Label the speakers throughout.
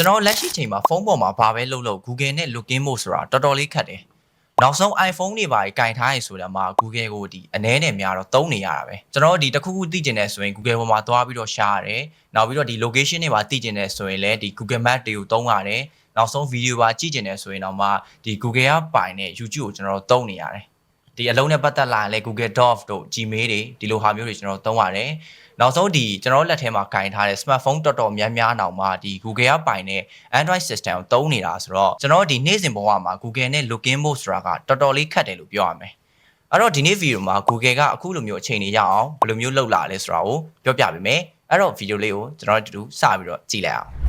Speaker 1: ကျွန်တော်လက်ရှိချိန်မှာဖုန်းပေါ်မှာဘာပဲလုပ်လို့ Google နဲ့ login mode ဆိုတာတော်တော်လေးခက်တယ်နောက်ဆုံး iPhone တွေပါကင်ထားရဆိုတာမှာ Google ကိုဒီအ ਨੇ နဲ့များတော့သုံးနေရတာပဲကျွန်တော်တို့ဒီတစ်ခုခုသိကျင်တယ်ဆိုရင် Google ပေါ်မှာသွားပြီးတော့ရှားရတယ်နောက်ပြီးတော့ဒီ location တွေပါသိကျင်တယ်ဆိုရင်လည်းဒီ Google Map တွေကိုသုံးရတယ်နောက်ဆုံး video ပါကြည့်ကျင်တယ်ဆိုရင်တော့မှဒီ Google ကပိုင်တဲ့ YouTube ကိုကျွန်တော်တို့သုံးနေရတယ်ဒီအလုံးနဲ့ပတ်သက်လာရင်လည်း Google Docs တို့ Gmail တွေဒီလိုဟာမျိုးတွေကျွန်တော်တို့သုံးရတယ် နောက်ဆုံးဒီကျွန်တော်တို့လက်ထဲမှာကင်ထားတဲ့ smartphone တော်တော်များများနောက်မှာဒီ Google ကပိုင်တဲ့ Android system ကိုသုံးနေတာဆိုတော့ကျွန်တော်တို့ဒီနေ့စဉ်ဘဝမှာ Google နဲ့ login mode ဆိုတာကတော်တော်လေးခက်တယ်လို့ပြောရမယ်အဲ့တော့ဒီနေ့ဗီဒီယိုမှာ Google ကအခုလိုမျိုးအချိန်တွေရအောင်ဘယ်လိုမျိုးလုပ်လာလဲဆိုတာကိုပြောပြပေးမယ်အဲ့တော့ဗီဒီယိုလေးကိုကျွန်တော်တို့အတူတူစပြီးတော့ကြည့်လိုက်အောင်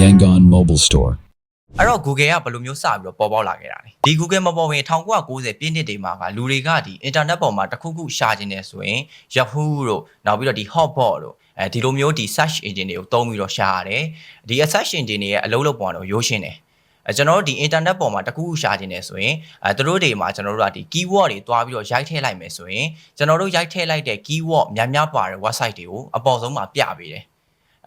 Speaker 2: Yangon Mobile Store.
Speaker 1: အဲ့တော့ Google ကဘယ်လိုမျိုးစပြီးတော့ပေါ်ပေါက်လာခဲ့တာလဲဒီ Google မပေါ်ဝင်1990ပြည့်နှစ်တွေမှာကလူတွေကဒီ internet ပေါ်မှာတစ်ခုခုရှာခြင်းနေဆိုရင် Yahoo တို့နောက်ပြီးတော့ဒီ Hotbot တို့အဲဒီလိုမျိုးဒီ search engine တွေကိုသုံးပြီးတော့ရှာရတယ်ဒီ search engine တွေရဲ့အလုပ်လုပ်ပုံကတော့ရိုးရှင်းတယ်အဲကျွန်တော်တို့ဒီ internet ပေါ်မှာတစ်ခုခုရှာခြင်းနေဆိုရင်အဲသူတို့တွေမှာကျွန်တော်တို့ကဒီ keyword တွေတွားပြီးတော့ရိုက်ထည့်လိုက်မယ်ဆိုရင်ကျွန်တော်တို့ရိုက်ထည့်လိုက်တဲ့ keyword များများပါတဲ့ website တွေကိုအပေါ်ဆုံးမှာပြပေးတယ်အဲ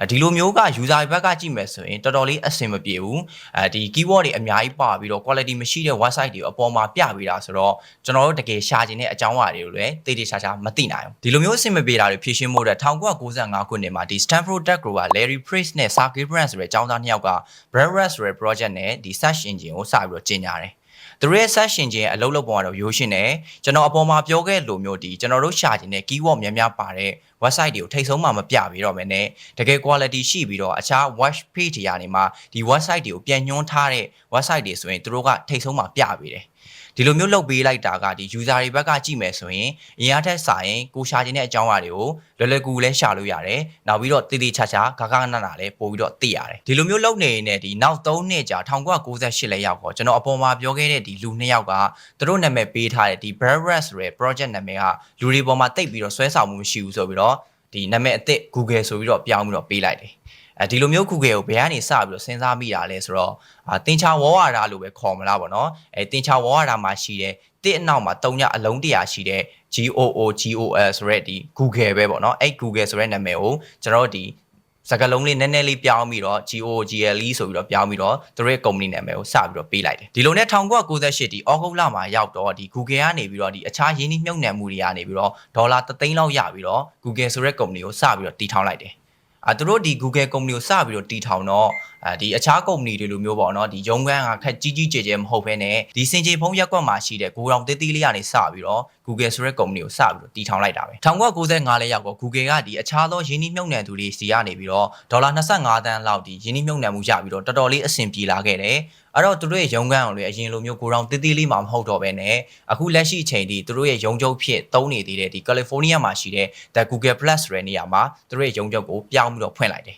Speaker 1: ဒီလိုမျိုးက user ဘက်ကကြည့်မယ်ဆိုရင်တော်တော်လေးအဆင်မပြေဘူးအဲဒီ keyword တွေအများကြီးပါပြီးတော့ quality မရှိတဲ့ website တွေကိုအပေါ်မှာပြပေးတာဆိုတော့ကျွန်တော်တို့တကယ်ရှာခြင်းတဲ့အကြောင်းအရာတွေကိုလည်းတိတိကျကျမသိနိုင်ဘူးဒီလိုမျိုးအဆင်မပြေတာတွေဖြေရှင်းဖို့အတွက်1995ခုနှစ်မှာဒီ Stanford Tech Group က Larry Page နဲ့ Sergey Brin ဆိုတဲ့ကျောင်းသားနှစ်ယောက်က Brevard ဆိုတဲ့ project နဲ့ဒီ search engine ကိုစပြီးတော့ကျင်းကြတယ်သူတို့ရဲ့ search engine ရဲ့အလုပ်လုပ်ပုံကတော့ရိုးရှင်းတယ်ကျွန်တော်အပေါ်မှာပြောခဲ့လိုမျိုးဒီကျွန်တော်တို့ရှာခြင်းတဲ့ keyword များများပါတဲ့ website တွေကိုထိတ်ဆုံးမှမပြပေးတော့မယ်နဲ့တကယ် quality ရှိပြီးတော့အခြား watch page တွေကနေမှဒီ website တွေကိုပြန်ညွှန်းထားတဲ့ website တွေဆိုရင်သူတို့ကထိတ်ဆုံးမှပြပေးတယ်ဒီလိုမျိုးလုပ်ပေးလိုက်တာကဒီ user တွေဘက်ကကြည့်မယ်ဆိုရင်အရင်အထက်စာရင်ကိုရှာခြင်းတဲ့အကြောင်းအရာတွေကိုလွယ်လွယ်ကူကူလည်းရှာလို့ရတယ်။နောက်ပြီးတော့တည်တည်ချာချာဂဂနနာလည်းပို့ပြီးတော့သိရတယ်။ဒီလိုမျိုးလုပ်နေရင်ဒီနောက်3နှစ်ကြာ1998လဲရောက်တော့ကျွန်တော်အပေါ်မှာပြောခဲ့တဲ့ဒီလူနှစ်ယောက်ကသူတို့နာမည်ပေးထားတဲ့ဒီ Barrett ဆိုတဲ့ project နာမည်ကလူတွေပေါ်မှာတိတ်ပြီးတော့ဆွဲဆောင်မှုမရှိဘူးဆိုပြီးတော့ ဒီနာမည်အသစ် Google ဆိုပြီးတော့ပြောင်းပြီးတော့ပေးလိုက်တယ်။အဲဒီလိုမျိုး Google ကိုဘယ်ကနေစပြီးတော့စဉ်းစားမိတာလဲဆိုတော့အာတင်ချာဝေါ်ရတာလို့ပဲခေါ်မလားပေါ့နော်အဲတင်ချာဝေါ်ရတာမှာရှိတဲ့တစ်အနောက်မှာ3ညအလုံးတရာရှိတဲ့ GOO GOL ဆိုရက်ဒီ Google ပဲပေါ့နော်အဲ Google ဆိုတဲ့နာမည်ကိုကျွန်တော်တို့ဒီ စကားလုံးလေးနည်းနည်းလေးပြောင်းပြီးတော့ GOGLE ဆိုပြီးတော့ပြောင်းပြီးတော့သူတို့ရဲ့ company နာမည်ကိုစပြီးတော့ပေးလိုက်တယ်ဒီလိုနဲ့1998ဒီဩဂုတ်လမှာရောက်တော့ဒီ Google ကနေပြီးတော့ဒီအခြားရင်းနှီးမြှုပ်နှံမှုတွေကနေပြီးတော့ဒေါ်လာ3သိန်းလောက်ရပြီးတော့ Google ဆိုတဲ့ company ကိုစပြီးတော့တည်ထောင်လိုက်တယ် အဲသူတို့ဒီ Google company ကိုစပြီးတော့တည်ထောင်တော့အဲဒီအခြား company တွေလိုမျိုးပေါ့နော်ဒီရုံးခန်းကခက်ကြီးကြီးကျယ်ကျယ်မဟုတ်ဘဲနဲ့ဒီစင်ကြေဖုံးရက်ကွက်မှာရှိတဲ့ကိုတောင်တေးသေးလေးကနေစပြီးတော့ Google ဆိုတဲ့ company ကိုစပြီးတော့တည်ထောင်လိုက်တာပဲ1995လဲရောက်တော့ Google ကဒီအခြားသောရင်းနှီးမြှုပ်နှံသူတွေစီကနေပြီးတော့ဒေါ်လာ25တန်းလောက်ဒီရင်းနှီးမြှုပ်နှံမှုရပြီးတော့တော်တော်လေးအဆင်ပြေလာခဲ့တယ် အဲ့တော့သူတို့ရဲ့ရုံးခန်းအောင်လေအရင်လိုမျိုးကိုတောင်တေးသေးလေးမှမဟုတ်တော့ဘဲနဲ့အခုလက်ရှိအချိန်ဒီသူတို့ရဲ့ရုံးချုပ်ဖြစ်သုံးနေသေးတဲ့ဒီ California မှာရှိတဲ့ The Google Plus ဆိုတဲ့နေရာမှာသူတို့ရဲ့ရုံးချုပ်ကိုပြောင်းပြီးတော့ဖွင့်လိုက်တယ်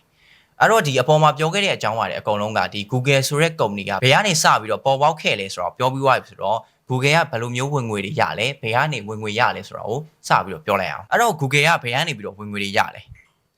Speaker 1: အဲ့တော့ဒီအပေါ်မှာပြောခဲ့တဲ့အကြောင်းအရာတွေအကုန်လုံးကဒီ Google ဆိုတဲ့ company ကဘယ်ကနေစပြီးတော့ပေါ်ပေါက်ခဲ့လဲဆိုတော့ပြောပြီးသွားပြီဆိုတော့ Google ကဘယ်လိုမျိုးဝင်ငွေတွေရလဲဘယ်ကနေဝင်ငွေရလဲဆိုတော့စပြီးတော့ပြောလိုက်အောင်အဲ့တော့ Google ကဘယ်ကနေပြီးတော့ဝင်ငွေတွေရလဲ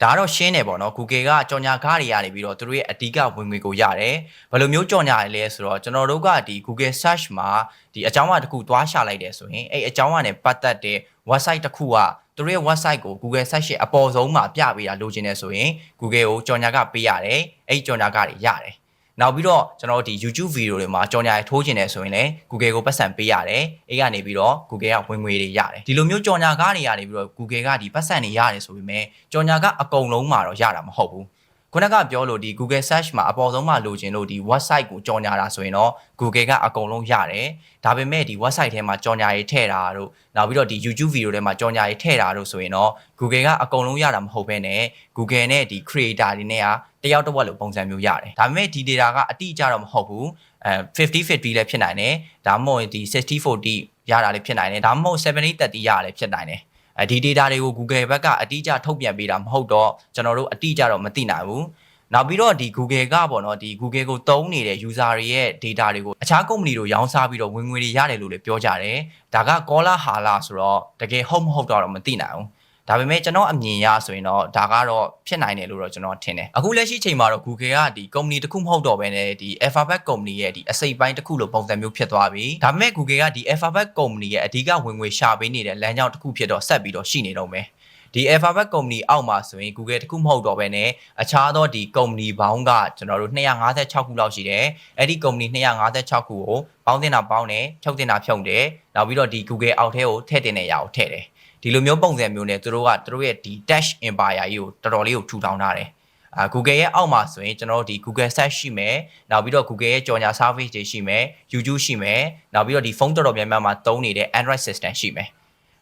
Speaker 1: ဒါကတော့ရှင်းတယ်ပေါ့နော် Google ကကြော်ညာကားတွေရတယ်ပြီးတော့သူတို့ရဲ့အဓိကဝင်ငွေကိုရတယ်ဘယ်လိုမျိုးကြော်ညာရလဲဆိုတော့ကျွန်တော်တို့ကဒီ Google search မှာဒီအကြောင်းအရာတစ်ခုသွားရှာလိုက်တယ်ဆိုရင်အဲ့အကြောင်းအရာနဲ့ပတ်သက်တဲ့ website တစ်ခုကသူတို့ရဲ့ website ကို Google search ရဲ့အပေါ်ဆုံးမှာပြပေးတာလိုချင်တယ်ဆိုရင် Google ကိုကြော်ညာကပေးရတယ်အဲ့ကြော်ညာကတွေရတယ် နောက်ပြီးတော့ကျွန်တော်တို့ဒီ YouTube video တွေမှာကြော်ညာရထိုးချင်တယ်ဆိုရင်လည်း Google ကိုပတ်စံပေးရတယ်။အဲ့ကနေပြီးတော့ Google ကဝင်ငွေတွေရတယ်။ဒီလိုမျိုးကြော်ညာကားတွေရတယ်ပြီးတော့ Google ကဒီပတ်စံတွေရတယ်ဆိုပေမဲ့ကြော်ညာကအကုန်လုံးမှာတော့ရတာမဟုတ်ဘူး။ခုနကပြောလို့ဒီ Google search မှာအပေါ်ဆုံးမှာလိုချင်လို့ဒီ website ကိုကြော်ညာတာဆိုရင်တော့ Google ကအကုန်လုံးရတယ်။ဒါပေမဲ့ဒီ website ထဲမှာကြော်ညာရေးထည့်တာတို့နောက်ပြီးတော့ဒီ YouTube video ထဲမှာကြော်ညာရေးထည့်တာတို့ဆိုရင်တော့ Google ကအကုန်လုံးရတာမဟုတ်ဘဲနဲ့ Google နဲ့ဒီ creator တွေနဲ့ကတ ယောက်တစ်ဝက်လိုပုံစံမျိုးရတယ်။ဒါပေမဲ့ဒီ data ကအတိအကျတော့မဟုတ်ဘူး။အဲ50 50လည်းဖြစ်နိုင်တယ်။ဒါမှမဟုတ်ဒီ60 40ရတာလည်းဖြစ်နိုင်တယ်။ဒါမှမဟုတ်70 30ရတာလည်းဖြစ်နိုင်တယ်။အဲဒီ data တွေကို Google ဘက်ကအတိအကျထုတ်ပြန်ပေးတာမဟုတ်တော့ကျွန်တော်တို့အတိအကျတော့မသိနိုင်ဘူး။နောက်ပြီးတော့ဒီ Google ကပေါ့နော်ဒီ Google ကိုသုံးနေတဲ့ user တွေရဲ့ data တွေကိုအခြား company တို့ရောင်းစားပြီးတော့ဝင်ငွေတွေရတယ်လို့လည်းပြောကြတယ်။ဒါက caller ဟာလာဆိုတော့တကယ်ဟုတ်မဟုတ်တော့မသိနိုင်ဘူး။ ဒါပေမဲ့ကျွန်တော်အမြင်ရဆိုရင်တော့ဒါကတော့ဖြစ်နိုင်တယ်လို့တော့ကျွန်တော်ထင်တယ်အခုလက်ရှိချိန်မှာတော့ Google ကဒီ company တစ်ခုမဟုတ်တော့ဘဲနဲ့ဒီ Alphabet company ရဲ့ဒီအစိပ်ပိုင်းတစ်ခုလိုပုံစံမျိုးဖြစ်သွားပြီဒါပေမဲ့ Google ကဒီ Alphabet company ရဲ့အဓိကဝင်ငွေရှာပေးနေတဲ့လမ်းကြောင်းတစ်ခုဖြစ်တော့ဆက်ပြီးတော့ရှိနေတော့မယ်ဒီ Alphabet company အောက်မှာဆိုရင် Google တခုမဟုတ်တော့ဘဲနဲ့အခြားသောဒီ company ဘောင်းကကျွန်တော်တို့256ခုလောက်ရှိတယ်အဲ့ဒီ company 256ခုကိုပေါင်းတင်တာပေါင်းတယ်ဖြုတ်တင်တာဖြုတ်တယ်နောက်ပြီးတော့ဒီ Google အောက်ထဲကိုထည့်တင်တဲ့ຢာကိုထည့်တယ် ဒီလိုမျိုးပုံစံမျိုးနဲ့သူတို့ကသူတို့ရဲ့ဒီ Dash Empire ကြီးကိုတော်တော်လေးကိုထူထောင်ထားတယ်အာ Google ရဲ့အောက်မှာဆိုရင်ကျွန်တော်တို့ဒီ Google Search ရှိမယ်နောက်ပြီးတော့ Google ရဲ့ကြော်ညာ service တွေရှိမယ် YouTube ရှိမယ်နောက်ပြီးတော့ဒီဖုန်းတော်တော်များများမှာသုံးနေတဲ့ Android system ရှိမယ်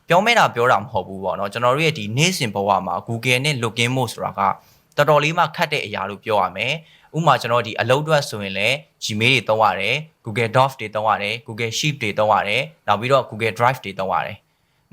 Speaker 1: ပြောမဲတာပြောတာမဟုတ်ဘူးပေါ့နော်ကျွန်တော်တို့ရဲ့ဒီနေ့စဉ်ဘဝမှာ Google နဲ့ login mode ဆိုတာကတော်တော်လေးမှခတ်တဲ့အရာလို့ပြောရမယ်ဥပမာကျွန်တော်ဒီအလုပ်အတွက်ဆိုရင်လည်း Gmail တွေသုံးရတယ် Google Docs တွေသုံးရတယ် Google Sheet တွေသုံးရတယ်နောက်ပြီးတော့ Google Drive တွေသုံးရတယ်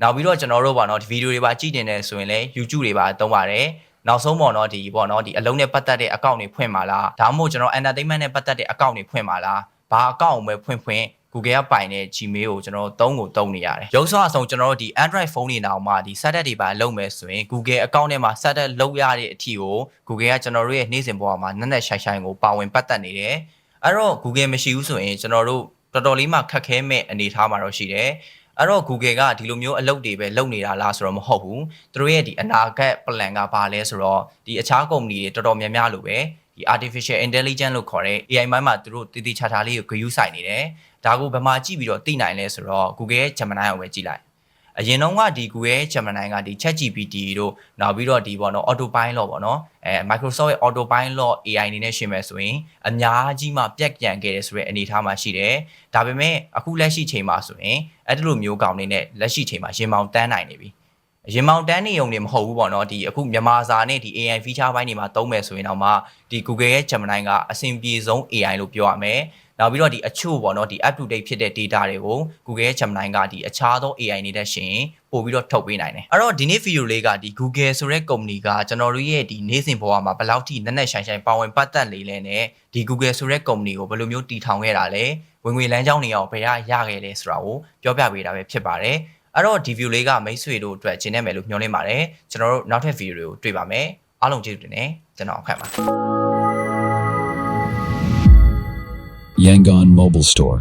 Speaker 1: နောက်ပြီးတော့ကျွန်တော်တို့ပေါ့နော်ဒီဗီဒီယိုတွေပါကြည့်နေတယ်ဆိုရင်လည်း YouTube တွေပါသုံးရတယ်နောက်ဆုံးပေါ့နော်ဒီပေါ့နော်ဒီအလုံးနဲ့ပတ်သက်တဲ့အကောင့်တွေဖွင့်ပါလားဒါမှမဟုတ်ကျွန်တော် entertainment နဲ့ပတ်သက်တဲ့အကောင့်တွေဖွင့်ပါလားဘာအကောင့်ကိုပဲဖွင့်ဖွင့် Google ကပိုင်တဲ့ Gmail ကိုကျွန်တော်တို့သုံးကိုသုံးနေရတယ်။ရုပ်ဆော့အဆုံးကျွန်တော်တို့ဒီ Android ဖုန်းတွေနောက်မှာဒီ setup တွေပါလုပ်မယ်ဆိုရင် Google account ထဲမှာ setup လုပ်ရတဲ့အထီကို Google ကကျွန်တော်တို့ရဲ့နေ့စဉ်ဘဝမှာနက်နက်ရှိုင်ရှိုင်ကိုပါဝင်ပတ်သက်နေတယ်။အဲ့တော့ Google မရှိဘူးဆိုရင်ကျွန်တော်တို့တော်တော်လေးမှခက်ခဲမဲ့အနေအထားမှာတော့ရှိတယ်။ အဲ့တော့ Google ကဒီလိုမျိုးအလုပ်တွေပဲလုပ်နေတာလားဆိုတော့မဟုတ်ဘူး။သူတို့ရဲ့ဒီအနာဂတ် plan ကဘာလဲဆိုတော့ဒီအခြားကုမ္ပဏီတွေတော်တော်များများလိုပဲဒီ artificial intelligence လို့ခေါ်တဲ့ AI မိုင်းမှာသူတို့တည်တည်ချာချာလေးကိုဂရုစိုက်နေတယ်။ဒါကိုဘယ်မှာကြည့်ပြီးတော့သိနိုင်လဲဆိုတော့ Google ရဲ့ Gemini ကိုပဲကြည့်လိုက်။ အရင်တော့ကဒီ Google ရဲ့ Gemini ကဒီ ChatGPT တို့နောက်ပြီးတော့ဒီပေါ့နော် Autopilot ပေါ့နော်အဲ Microsoft ရဲ့ Autopilot AI အနေနဲ့ရှင်းမယ်ဆိုရင်အများကြီးမှပြက်ကြံခဲ့တယ်ဆိုတဲ့အနေအထားမှာရှိတယ်။ဒါပေမဲ့အခုလက်ရှိချိန်မှာဆိုရင်အဲ့ဒီလိုမျိုးကောင်နေနဲ့လက်ရှိချိန်မှာရင်မောင်တန်းနိုင်နေပြီ။ ရင်မောင်တန်းနေုံနေမဟုတ်ဘူးပေါ့နော်ဒီအခုမြန်မာစာနဲ့ဒီ AI feature ဘိုင်းတွေမှာသုံးမယ်ဆိုရင်တော့မှဒီ Google ရဲ့ Gemini ကအဆင်ပြေဆုံး AI လို့ပြောရမယ်နောက်ပြီးတော့ဒီအချို့ပေါ့နော်ဒီ up to date ဖြစ်တဲ့ data တွေကို Google ရဲ့ Gemini ကဒီအခြားသော AI တွေနဲ့ရှင်ပို့ပြီးတော့ထုတ်ပေးနိုင်တယ်အဲ့တော့ဒီနေ့ video လေးကဒီ Google ဆိုတဲ့ company ကကျွန်တော်တို့ရဲ့ဒီနေ့စဉ်ဘဝမှာဘယ်လောက်ထိနက်နက်ရှိုင်ရှိုင်ပါဝင်ပတ်သက်လေလဲနဲ့ဒီ Google ဆိုတဲ့ company ကိုဘယ်လိုမျိုးတည်ထောင်ခဲ့တာလဲဝင်ငွေလမ်းကြောင်းတွေရောဘယ်ရရခဲ့လဲဆိုတာကိုပြောပြပေးတာပဲဖြစ်ပါတယ် အဲ့တော့ဒီ view လေးကမိတ်ဆွေတို့အတွက်ကျင်းနေမယ်လို့မျှော်လင့်ပါတယ်ကျွန်တော်တို့နောက်ထပ် video တွေကိုတွေ့ပါမယ်အားလုံးကျေးဇူးတင်တယ်ကျွန်တော်အခက်ပါ
Speaker 2: Yangon Mobile Store.